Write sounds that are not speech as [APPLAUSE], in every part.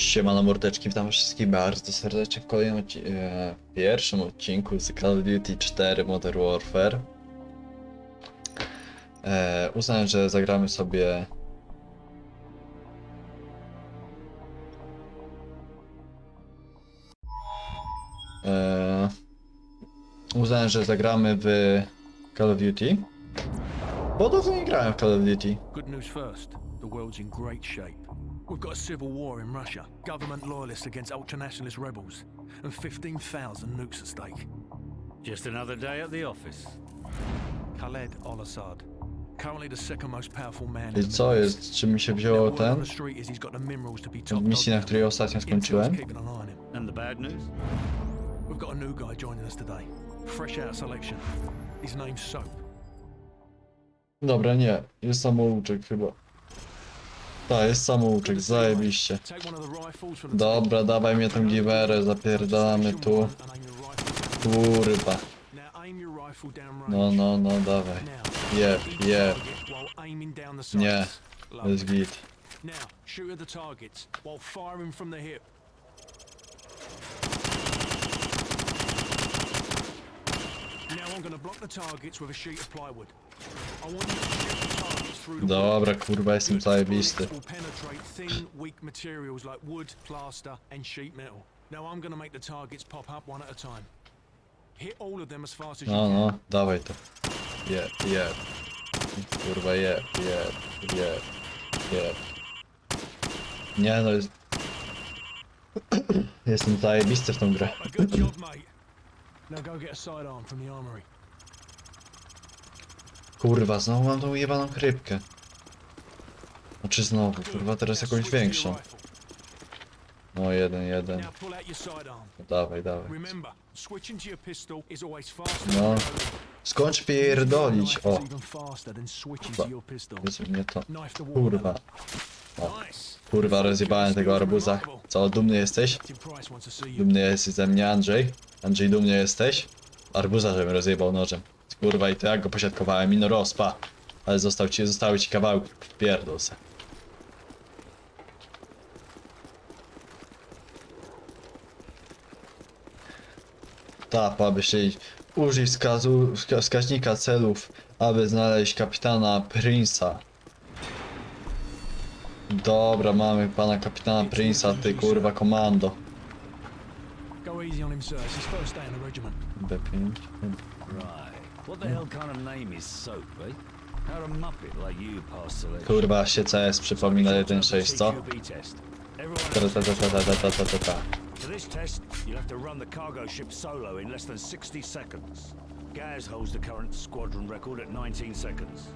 Siemano mordeczki, witam wszystkich bardzo serdecznie w kolejnym odci- e, pierwszym odcinku z Call of Duty 4 Modern Warfare. E, uznałem, że zagramy sobie e, uznałem, że zagramy w Call of Duty. Bo dawno nie grałem w Call of Duty. Good news first. The world's in great shape. We've got a civil war in Russia, government loyalists against ultranationalist rebels, and 15,000 nukes at stake. Just another day at the office. Khaled al-Assad, currently the second most powerful man I in the co Middle East. jest? Czy mi się Now, wzięło word on ten? the street is he's got the minerals to be top Misji, na dog. której ostatnio Intel's skończyłem? keeping an eye on him. And the bad news? We've got a new guy joining us today, fresh out of selection. His name's Soap. Dobra, nie. Jest samouczek chyba. To jest samouczek, zajebiście. Dobra, dawaj mnie tą giwerę, zapierdalamy tu. Kurwa. No, no, no, dawaj. Jeb, jeb. Nie, jest git. Now I'm going to block the targets with a sheet of plywood. I want you to shoot Dobra, kurwa, jestem zajebisty. No, no, dawaj to. Je, je. Kurwa, je, je, je, je. Nie no, jest... [CLEARS THROAT] jestem zajebisty w tą grę. Kurwa, znowu mam tą ujebaną krypkę. Znaczy znowu, kurwa, teraz jakąś większą. No, jeden, jeden. No, dawaj, dawaj. No. Skończ pierdolić, o. Kurwa, mnie to. Kurwa. O. Kurwa, rozjebałem tego arbuza. Co, dumny jesteś? Dumny jesteś ze mnie, Andrzej? Andrzej, dumny jesteś? Arbuza, żebym rozjebał nożem. Kurwa, i to jak go posiadkowałem i no rozpa. Ale został ci, zostały ci kawałki. Pierdol se. Tap, aby śledzić. Użyj wskazu, wska- wskaźnika celów, aby znaleźć kapitana Prince'a. Dobra, mamy pana kapitana Prince'a, ty kurwa komando. Go easy on him, sir. It's his first day in the regiment. B5. Right. What the hell kind of name is Soap, eh? How a muppet like you pass selection? Kurwa, się CS przypomina 1.6, co? CQB test. Everyone Ta ta ta ta ta ta ta ta ta. For this test, you'll have to run the cargo ship solo in less than 60 seconds. Gaz holds the current squadron record at 19 seconds.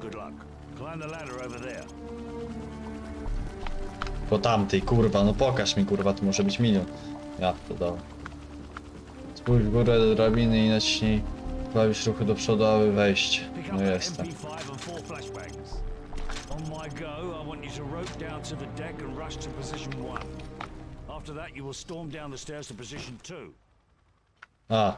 Good luck. Climb the ladder over there. Po tamtej, kurwa, no pokaż mi, kurwa, to może być milion. Ja to dałem. Spójrz w górę do drabiny i naciśnij klawisz ruchu do przodu, aby wejść. No jestem. MP5 and four flashbangs. On my go, I want you to rope down to the deck and rush to position one. After that, you will storm down the stairs to position two. A.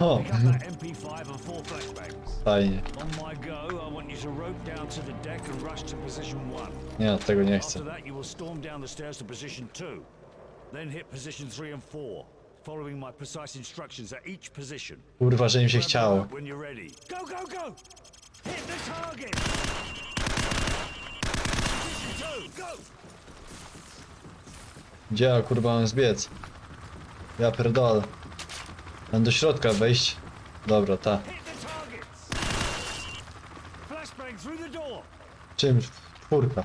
O, Pick up that MP5 and four flashbangs. fajnie. On my go, I want you to rope down to the deck and rush to position one. Nie, tego nie chcę. After that, you will storm down the stairs to position two. Then hit position three and four, following my precise instructions at each position. Kurwa, że im się chciało. When you're ready. Go, go, go! Hit the target! Position two, go! Gdzie ja, kurwa, mam zbiec? Ja pierdolę. Mam do środka wejść. Dobra, ta. Hit the targets! Flashbang through the door! Czym? Czwórka.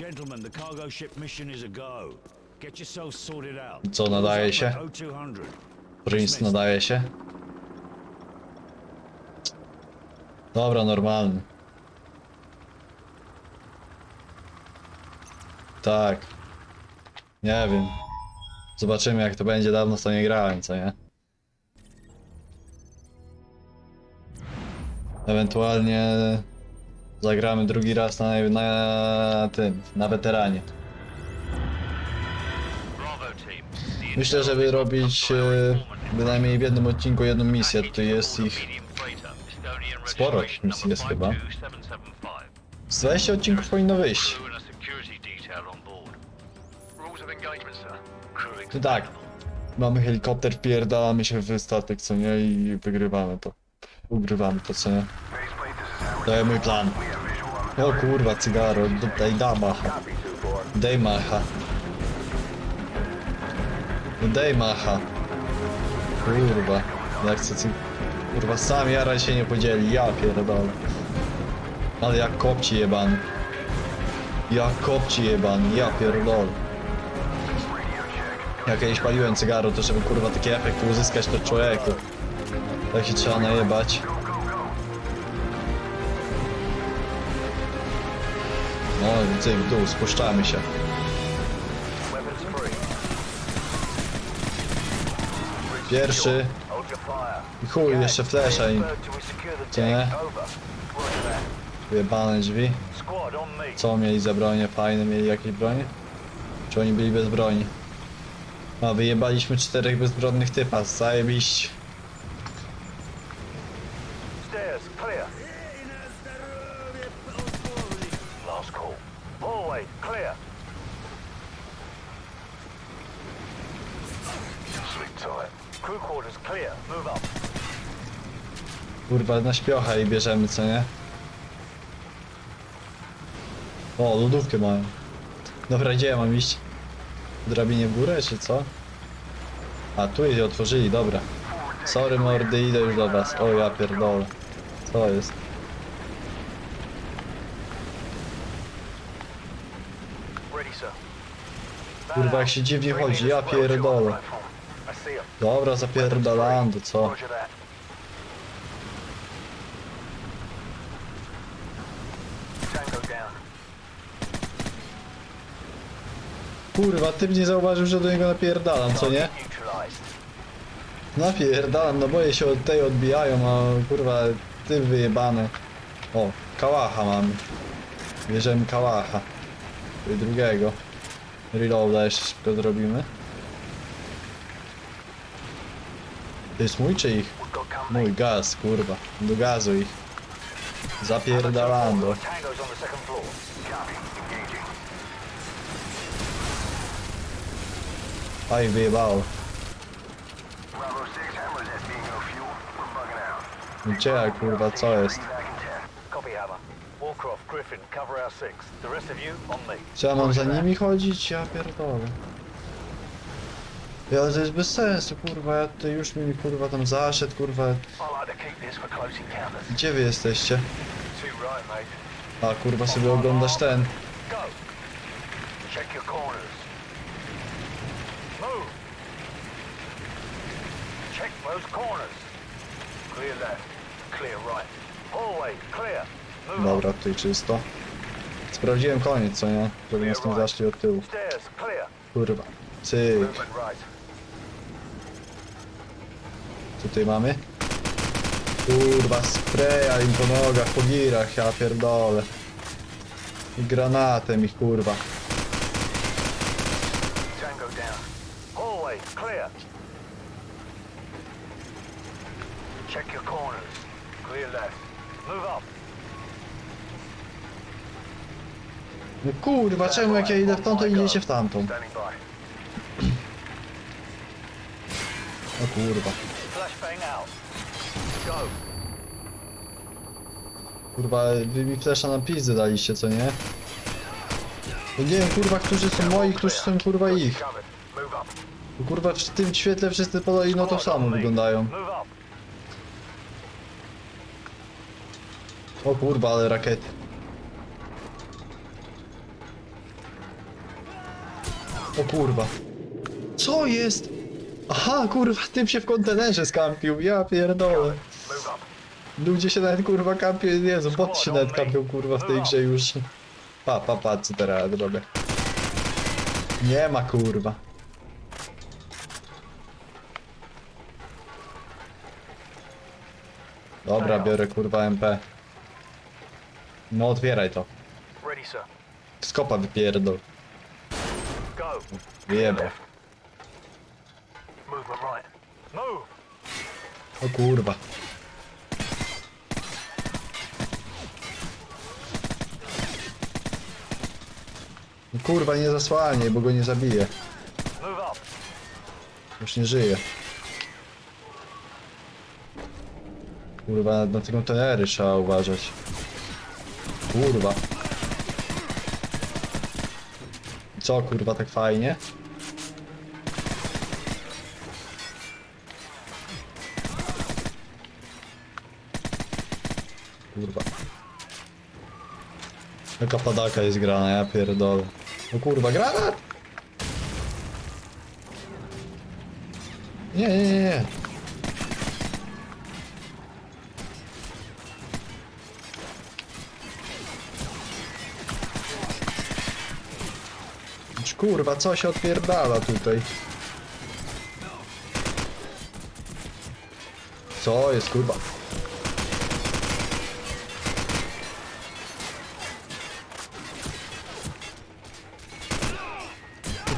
Gentlemen, the cargo ship mission is a go. Get yourself sorted out. Co nadaje się? Prince nadaje się? Dobra, normalny. Tak. Nie wiem. Zobaczymy jak to będzie, dawno w to nie grałem, co nie? Ewentualnie zagramy drugi raz na, na tym, na weteranie. Myślę, żeby robić e, bynajmniej w jednym odcinku jedną misję, tutaj jest ich sporo misji jest chyba. Z 20 odcinków powinno wyjść. To tak, mamy helikopter, wpierdalamy się w statek, co nie, i wygrywamy to. Ugrywamy to, co nie. To jest mój plan. O kurwa, cygaro, daj damacha. Daj macha. No Daj macha. Kurwa, jak chcę cy... Kurwa, sam jara się nie podzieli, ja pierdolę. Ale jak kopci jebany. Jak kopci jebany, ja pierdolę. Jak kiedyś paliłem cygaro, to żeby kurwa taki efekt uzyskać to człowieku. Tak się trzeba najebać. No, cyk w dół, spuszczamy się. Pierwszy. I chuj, jeszcze flesza im. Co nie? Jebane drzwi. Co mieli za bronie? Fajne mieli jakieś bronie? Czy oni byli bez broni? A, wyjebaliśmy czterech bezbronnych typa, zajebiście. Stairs clear. Last call. Hallway clear. Sleep tight. Crew quarters clear. Move up. Kurwa, na śpiocha i bierzemy, co nie? O, lodówkę mają. Dobra, gdzie ja mam iść? Drabinie w górę, czy co? A, tu je otworzyli, dobra. Sorry mordy, idę już do was. O, ja pierdolę. Co jest? Kurwa, jak się dziwnie chodzi, ja pierdolę. Dobra, zapierdalam, to co? Roger that. Tango down. Kurwa, ty nie zauważył, że do niego napierdalam, co nie? Napierdalam, no boję się od tej odbijają, a kurwa, ty wyjebany. O, kałacha mamy. Bierzemy kałacha. I drugiego. Reloada jeszcze szybko zrobimy. To jest mój czy ich? Mój gaz, kurwa. Do gazu ich. Zapierdalando. The rest of you, on me. Czy ja mam za nimi chodzić? Ja pierdolę. Ja, to jest bez sensu, kurwa, ja tutaj już mi, kurwa, tam zaszedł, kurwa. Gdzie wy jesteście? A, kurwa, sobie oglądasz ten. Check your corners. Move. Check those corners. Clear left. Clear right. Hallway, clear. Move Dobra, tutaj czysto. Sprawdziłem koniec, co nie? Żeby nas nie zaszli od tyłu. Stairs, clear. Kurwa. Cyk. Movement right. Tutaj mamy. Kurwa, spraya im po nogach, po girach, ja pierdolę. I granatem ich, kurwa. Tango down. Hallway, clear. Check your corners. Clear left. Move up. No kurwa, czemu jak ja idę w tamtą, idziecie w tamtą? O kurwa. Kurwa, wy mi flesza na pizzy daliście, co nie? No nie wiem, kurwa, którzy są moi, którzy są, kurwa, ich. Bo, Kurwa, w tym świetle wszyscy no to samo wyglądają. Move up. O kurwa, ale rakiety. O kurwa. Co jest? Aha, kurwa, tym się w kontenerze skampił, ja pierdolę. Ludzie się nawet kurwa kampią, Jezu, boty się nawet kampią kurwa w tej grze już. Pa, pa, pa, co teraz robię. Nie ma kurwa. Dobra, biorę kurwa MP. No otwieraj to. Ready, sir. Skopa wypierdol. Go. Movement right. Move. O kurwa. No kurwa nie zasłanie, bo go nie zabije. Move up. Już nie żyje. Kurwa, na te kontenery trzeba uważać. Kurwa. Co kurwa tak fajnie? Kurwa. Jaka padaka jest grana, ja pierdolę. No kurwa, granat! Nie, nie, nie, nie. Kurwa, co się odpierdala tutaj? Co jest kurwa?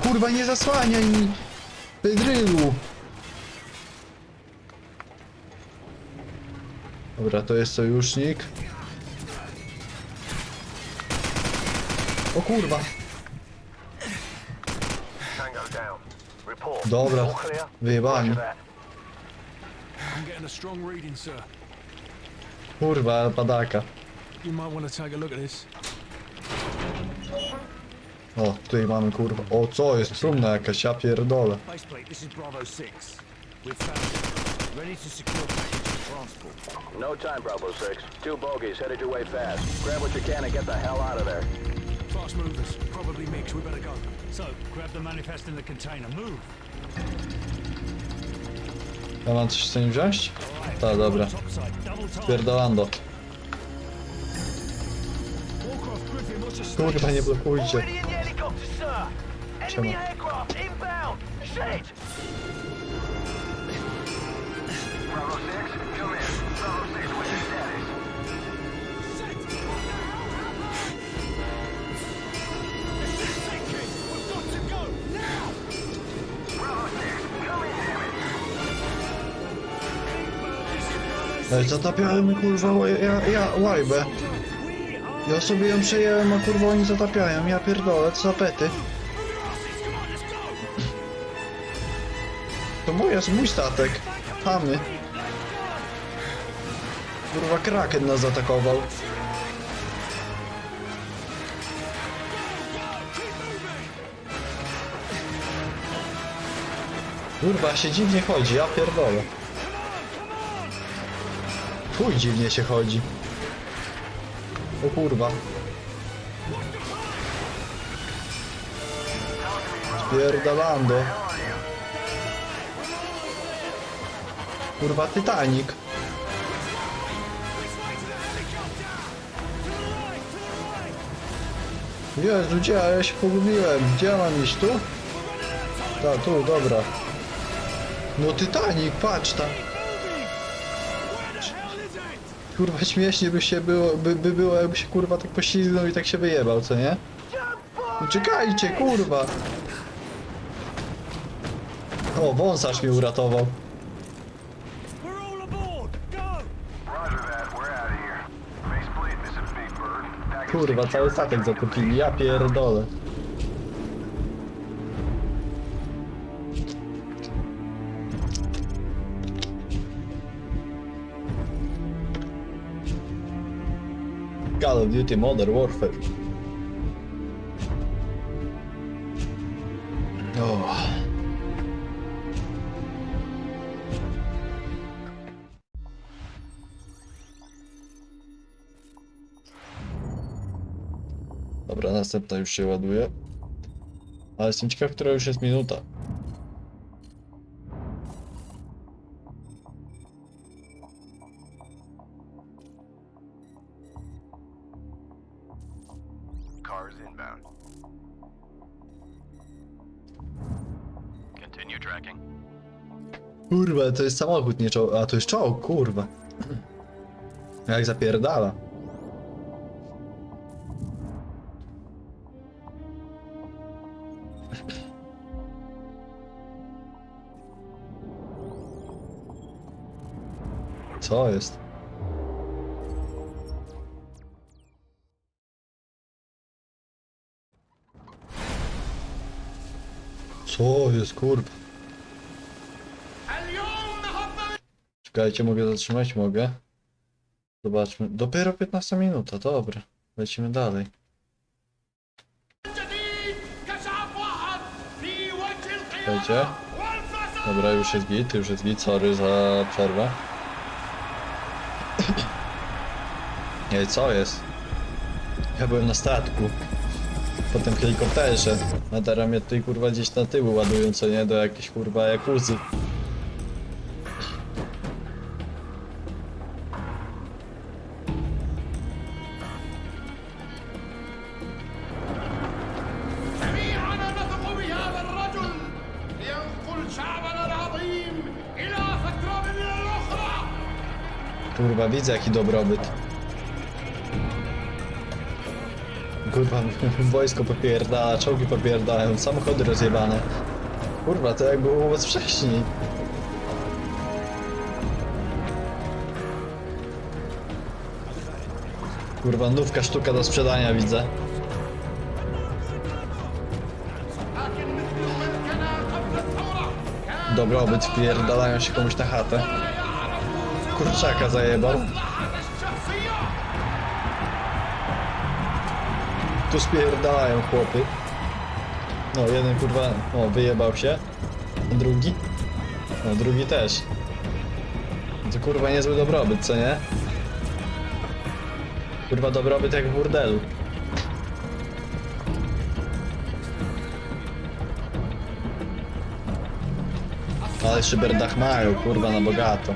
Kurwa, nie zasłaniaj mi! Pydrylu! Dobra, to jest sojusznik. O kurwa! Dobra, All clear? wyjebani. Roger that. I'm getting a strong reading, sir. Kurwa, padaka. You might want to take a look at this. O, tutaj mamy kurwa. O, co jest? Trumna jakaś, ja pierdolę. Faceplate, this is Bravo 6. We've found it. Ready to secure package and transport. No time, Bravo 6. Two bogeys headed your way fast. Grab what you can and get the hell out of there. Fast movers, probably mix. We better go. So, grab the manifest in the container. Move. Ja mam coś z tym wziąć? Tak, dobra. Pierdolando. Kurwa, nie blokujcie. Enemy Czemu? Ej, zatapiałem kurwa, ja, ja, łajbę. Ja sobie ją przejęłem, a kurwa oni zatapiają. Ja pierdolę, co za pety. To mój, jest mój statek. Chamy. Kurwa, kraken nas zaatakował. Kurwa, się dziwnie chodzi, ja pierdolę. Chuj dziwnie się chodzi. O kurwa. Spierdalando. Kurwa Titanic. Jezu, gdzie? Ja się pogubiłem. Gdzie mam iść? Tu? Tak, tu, dobra. No Titanic, patrz tam. Kurwa [LAUGHS] śmiesznie by się było, by, by było jakby się kurwa tak poślizgnął i tak się wyjebał, co nie? No czekajcie, kurwa! O, wąsarz mnie uratował. Kurwa, cały statek zatopili, ja pierdolę. Call of Duty Modern Warfare. O. Dobra, następna już się ładuje. Ale jestem ciekaw, która już jest minuta. Cars inbound. tracking. Kurwa, to jest samochód, nie. A to jest czołg, kurwa. Jak zapierdala. Co jest? Co jest, kurwa? Czekajcie, mogę zatrzymać? Mogę. Zobaczmy. Dopiero 15 minuta, dobra. Lecimy dalej. Czekajcie. Dobra, już jest git, już jest git, sorry za przerwę. [CLEARS THROAT] Ej, co jest? Ja byłem na statku potem helikopterze. A teraz mnie tutaj kurwa gdzieś na tyłu ładują, co nie? Do jakiejś kurwa jakuzy. Kurwa, widzę jaki dobrobyt. kurwa, [LAUGHS] wojsko popierdala, czołgi popierdają, samochody rozjebane. Kurwa, to jak było wobec wcześniej. Kurwa, nówka sztuka do sprzedania widzę. Dobrobyt, wpierdalają się komuś na chatę. Kurczaka zajebał. Tu spierdalają chłopy. No, jeden kurwa, o, wyjebał się. Drugi? No, drugi też. To kurwa niezły dobrobyt, co nie? Kurwa dobrobyt jak w burdelu. Ale szyberdach mają, kurwa, na bogato.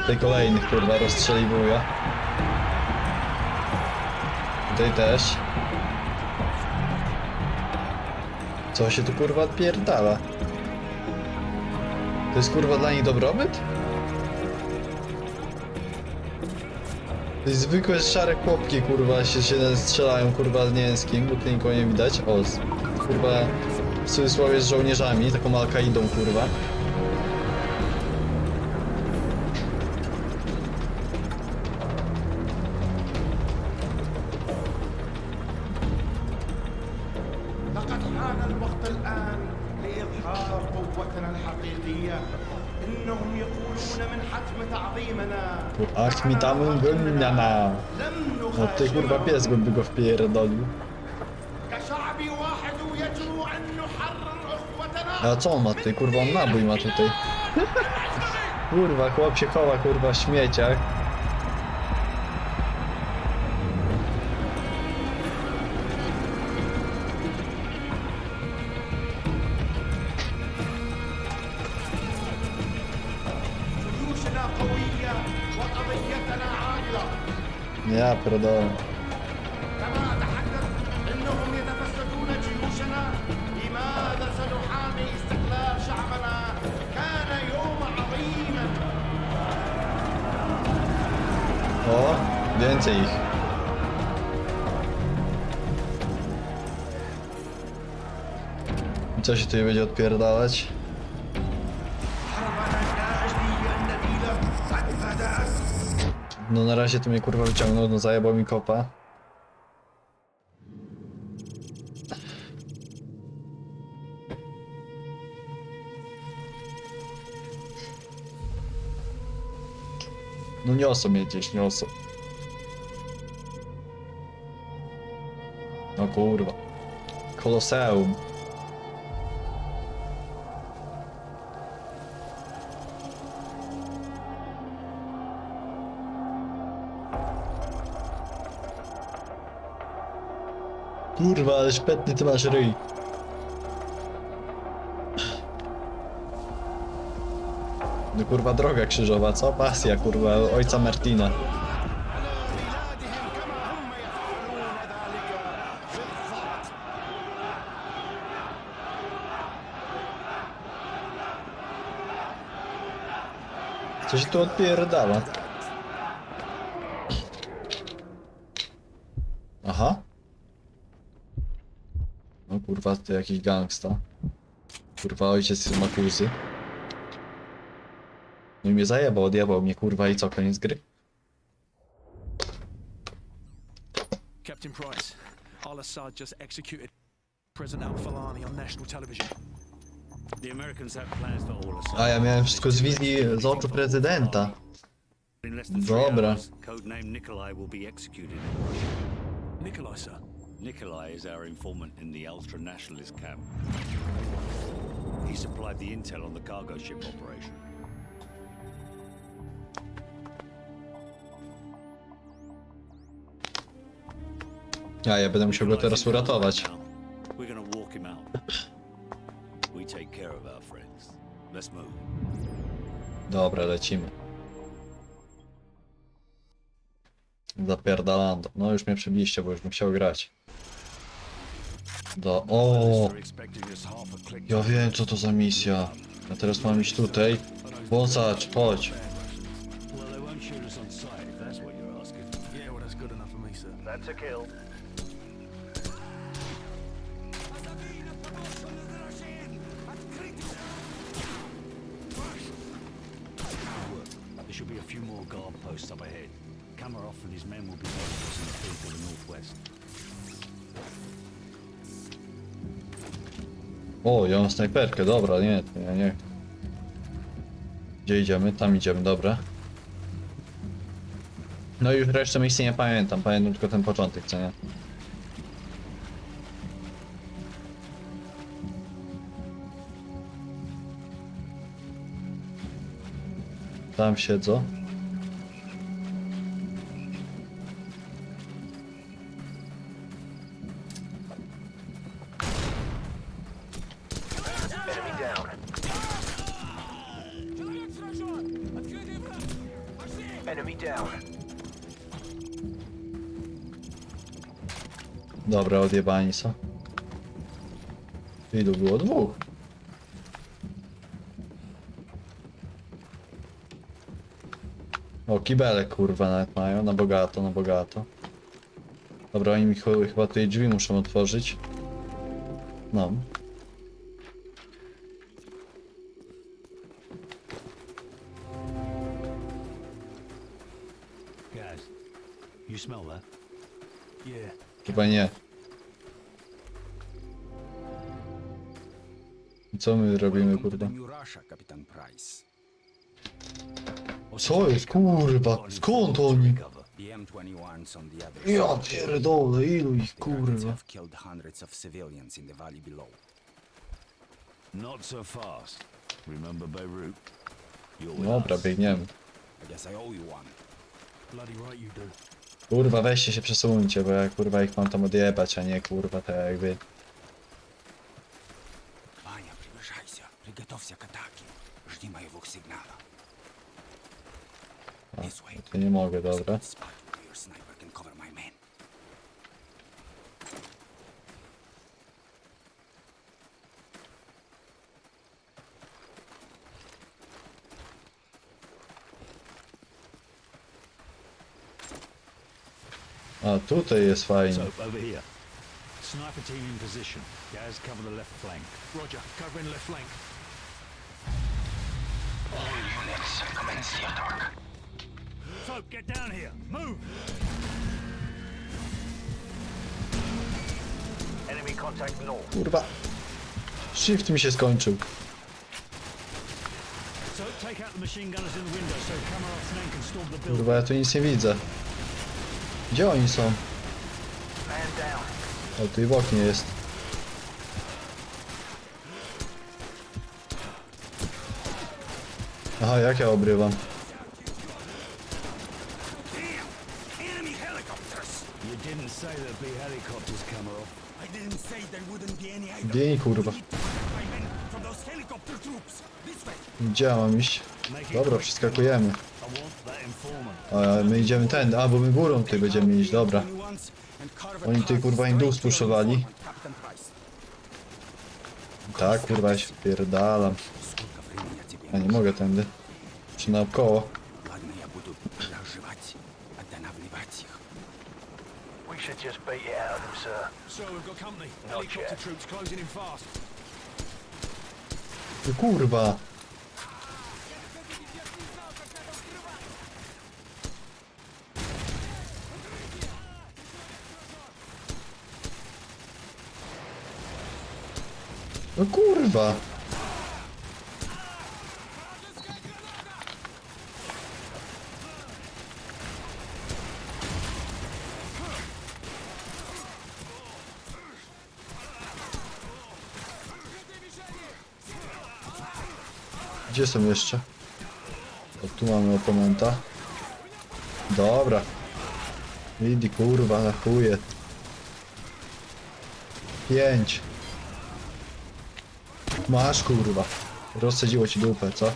Tutaj kolejnych, kurwa, rozstrzeliwuję. Tutaj też. Co się tu kurwa odpierdala? To jest kurwa dla nich dobrobyt? To jest zwykłe szare chłopki kurwa się, się strzelają kurwa nie z kim, bo nikogo nie widać. O, kurwa w cudzysłowie z żołnierzami, taką Al-Kaidą kurwa. mi tam goniana. لم No ty kurwa نخاشعهم. pies by go wpierdolił. كشعب واحد يجب أن نحرر أخوتنا A co on ma tutaj? Kurwa on nabój ma tutaj. [LAUGHS] Kurwa, chłop się chowa kurwa w śmieciach. جيوشنا قوية وقضيتنا عادلة Ja pierdolę. كما أتحدث إنهم يتفسدون جيوشنا لماذا سنحامي استقلال شعبنا كان يوم عظيما O, więcej ich. Co się tutaj będzie odpierdalać? No na razie to mnie kurwa wyciągnął, no zajebał mi kopa. No niosą mnie gdzieś, niosą. No kurwa. Koloseum. Kurwa, ale szpetny ty masz ryj. No kurwa droga krzyżowa, co? Pasja kurwa ojca Martina. Coś tu odpierdala. Kurwa, to jakiś gangsta. Kurwa, ojciec Makuzy. No i mnie zajebał, odjebał mnie kurwa i co, koniec gry? Captain Price, Al-Assad just executed President Al-Falani on national television. The Americans have plans for all Assad. A ja miałem wszystko z wizji, z oczu prezydenta. In less than three Dobra. hours, codename Nikolai will be executed. Nikolai, sir. Nikolai is our informant in the ultra-nationalist camp. He supplied the intel on the cargo ship operation. A ja będę musiał go teraz uratować. We're gonna walk him out. We take care of our friends. Let's move. Dobra, lecimy. Zapierdalando. No już mnie przybiliście, bo już bym chciał grać. Do... O, Ja wiem co to za misja. Ja teraz mam iść tutaj. Wąsacz, chodź. Should be a few more guard posts up ahead. Kamarov and his men will be noticed in the field to the northwest. O, ja mam snajperkę, dobra, nie, ja nie. Gdzie idziemy? Tam idziemy, dobra. No i już resztę misji nie pamiętam, pamiętam tylko ten początek, co nie? Tam siedzą. Dobra, odjebani są. Ilu było? Dwóch. O, kibele kurwa nawet mają, na bogato, na bogato. Dobra, oni mi ch- chyba tutaj drzwi muszą otworzyć. No. Chyba nie. Co my robimy kurwa? Kapitan Price. Co jest kurwa? Skąd oni? The M21s on the other Ja pierdolę, ilu ich kurwa. Not so fast. Remember Beirut? Dobra, biegniemy. I guess I owe you one. Bloody right you do. Kurwa, weźcie się przesuńcie, bo ja kurwa ich mam tam odjebać, a nie kurwa tak jakby. Ваня, приближайся. Приготовься к атаке. Жди моего сигнала. This way. To nie mogę, dobra. Spot where your sniper A tutaj jest fajnie. So, over here. Sniper team in position. Guys, cover the left flank. Roger, covering left flank. So, get down here. Move! Enemy contact north. Kurwa. Shift mi się skończył. So, take out the machine gunners in the window so Kamarov's men can storm the building. Kurwa, ja tu nic nie widzę. Gdzie oni są? O, tu i w oknie jest. Aha, jak ja obrywam? Bień kurwa. Gdzie ja mam iść? Dobra, przeskakujemy. I want that informant. A my idziemy ten, albo my górą tutaj będziemy iść, dobra. Oni tutaj kurwa im dół spuszczowali. Tak kurwa ja się pierdalam. Ja nie mogę tędy. Czy naokoło? Kurwa! No kurwa! Gdzie są jeszcze? O, tu mamy oponenta. Dobra. Idi kurwa, na chuje. Pięć. Masz kurwa. Rozsadziło ci dupę, co?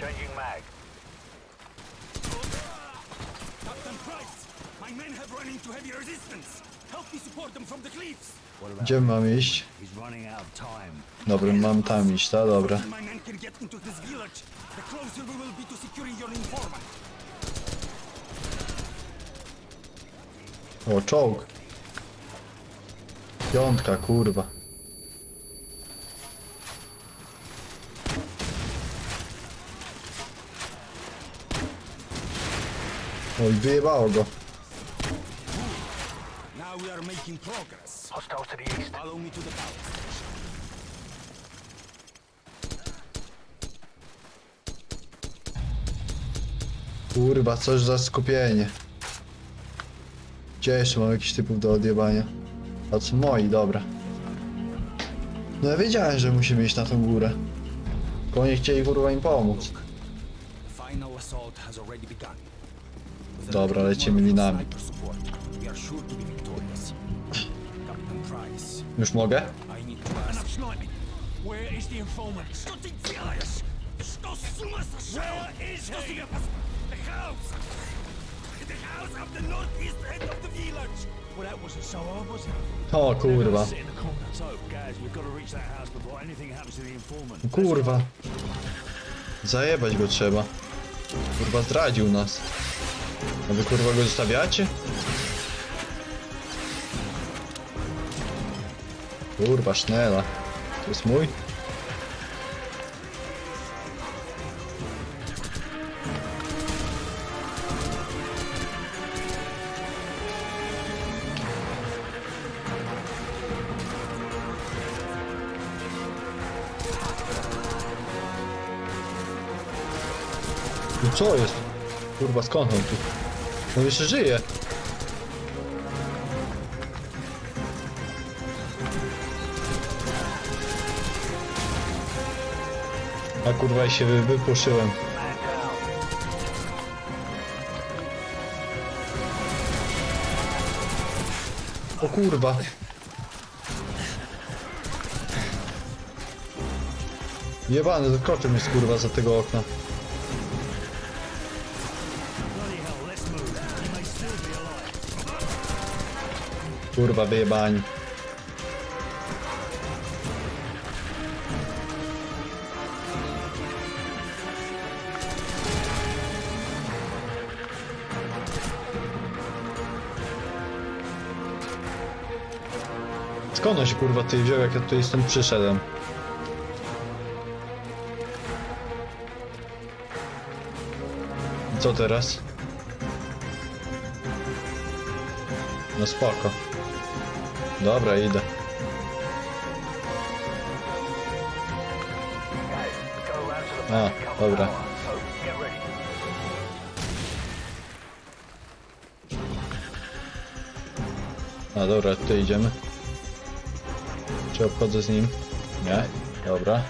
Changing mag. Captain Price, my men have run into heavy resistance. Help me support them from the cliffs. Gdzie mamy iść? He's running out of time. Dobra, mam tam iść, ta dobra. My men can get into this village. The closer we will be to securing your informant. O, czołg. Piątka, kurwa. Oj, wyjebało go. Now we are making progress. Hostiles to the east. Follow me to the power station. Kurwa, coś za skupienie. Gdzie jeszcze mam jakichś typów do odjebania? A co moi, dobra. No ja wiedziałem, że musimy iść na tą górę. Tylko oni chcieli kurwa im pomóc. The final assault has already begun. With a Dobra, little lecimy more linami. sniper support, we are sure to be victorious. Captain Price, Już mogę? I need to ask. Enough sniping. Where is the informant? Что ты делаешь? Что с ума сошел? Where is Что he? The informant. Kurwa. Zajebać go trzeba. Kurwa zdradził nas. A wy kurwa go zostawiacie? Kurwa, sznela. To jest mój? Co jest? Kurwa, skąd on tu? On jeszcze żyje. A kurwa, się wy- wypłoszyłem. O kurwa. Jebany, zaskoczył mnie kurwa za tego okna. Kurwa, wyjebani. Skąd on się kurwa tutaj wziął, jak ja tutaj stąd przyszedłem? Co teraz? No spoko. Dobra, idę. A, dobra. A dobra, tutaj idziemy. Czy obchodzę z nim? Nie? Dobra.